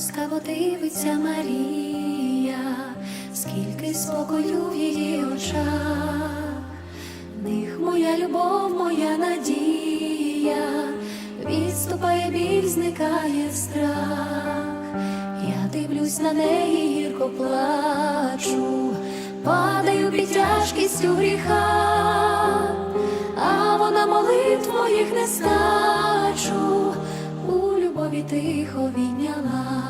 Ласкаво дивиться Марія, скільки спокою в її очах, них моя любов, моя надія, відступає біль, зникає страх. Я дивлюсь на неї, гірко плачу, падаю під тяжкістю гріха, а вона молитв моїх не стачу, у любові тихо відняла,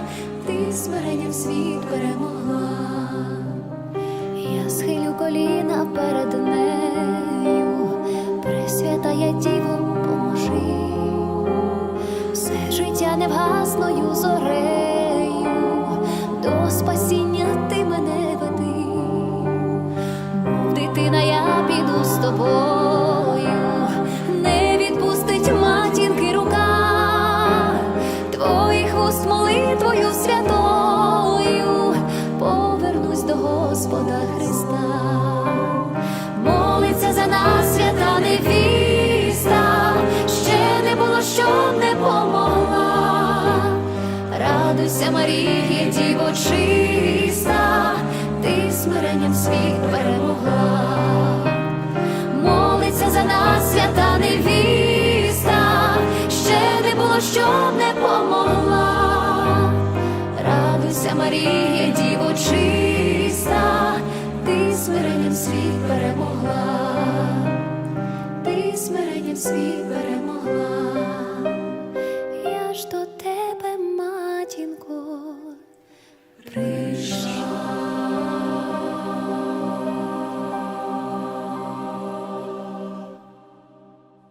світ перемогла. Я схилю коліна перед нею, Пресвятая Діво, поможи, все життя невгасною зорею, до спасіння ти мене веди, дитина, я піду з тобою, Марія, діво чиста, ти смиренням світ перемогла. Молиться за нас, свята невіста, ще не було, щоб не помогла. Радуйся, Марія, діво чиста, ти смиренням світ перемогла, ти смиренням світ перемогла,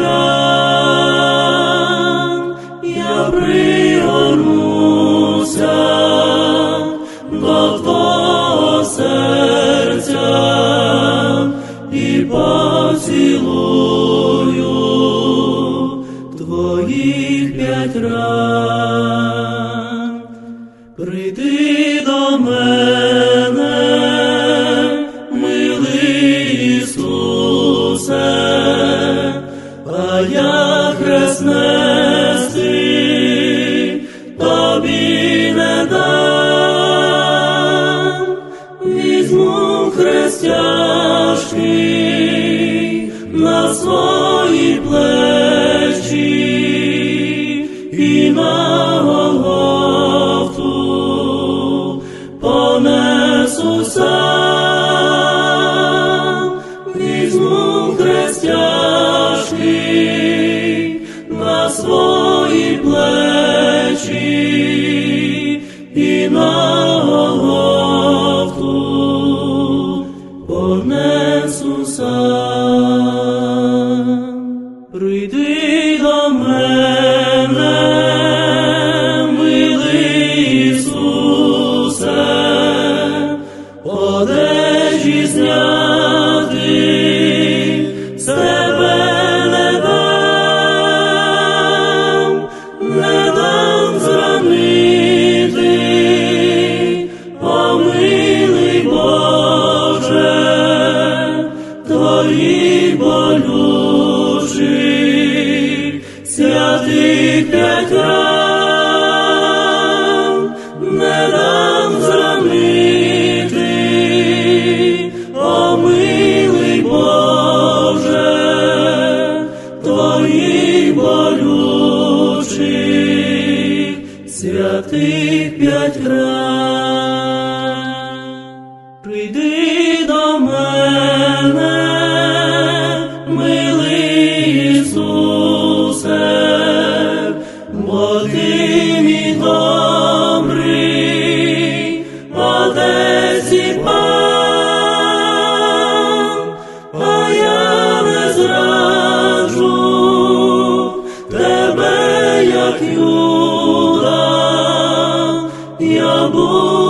ран, я пригорнуся тобі не дам, візьму хрестяшки на свої Movement. П'ятям не дам зранити, о милий Боже, твої болючих святих п'ять раз. Прийди як Юда, я буду